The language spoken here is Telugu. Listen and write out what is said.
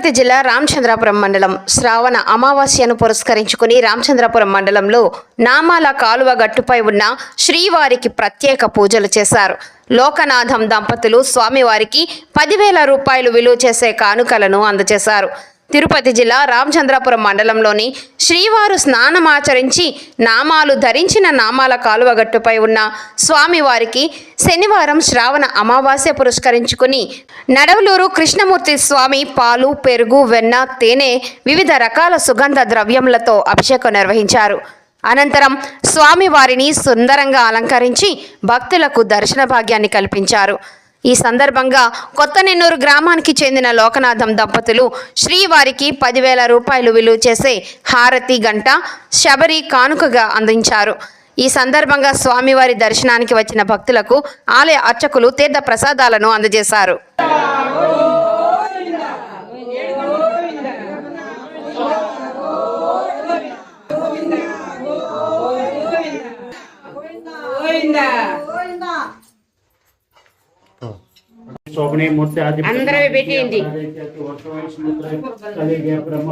తిరుపతి జిల్లా రామచంద్రాపురం మండలం శ్రావణ అమావాస్యను పురస్కరించుకుని రామచంద్రాపురం మండలంలో నామాల కాలువ గట్టుపై ఉన్న శ్రీవారికి ప్రత్యేక పూజలు చేశారు. లోకనాథం దంపతులు స్వామివారికి పదివేల రూపాయలు విలువ చేసే కానుకలను అందజేశారు. తిరుపతి జిల్లా రామచంద్రాపురం మండలంలోని శ్రీవారు స్నానమాచరించి నామాలు ధరించిన నామాల కాలువగట్టుపై ఉన్న స్వామివారికి శనివారం శ్రావణ అమావాస్య పురస్కరించుకుని నడవలూరు కృష్ణమూర్తి స్వామి పాలు పెరుగు వెన్న తేనె వివిధ రకాల సుగంధ ద్రవ్యములతో అభిషేకం నిర్వహించారు. అనంతరం స్వామివారిని సుందరంగా అలంకరించి భక్తులకు దర్శన భాగ్యాన్ని కల్పించారు. ఈ సందర్భంగా కొత్త నెన్నూరు గ్రామానికి చెందిన లోకనాథం దంపతులు శ్రీవారికి పదివేల రూపాయలు విలువ చేసే హారతి గంట శబరి కానుకగా అందించారు ఈ సందర్భంగా స్వామివారి దర్శనానికి వచ్చిన భక్తులకు ఆలయ అర్చకులు తీర్థ ప్రసాదాలను అందజేశారు శోభనే మూర్తి ఆది అందరూ పెట్టేయండి. కలిగే బ్రహ్మ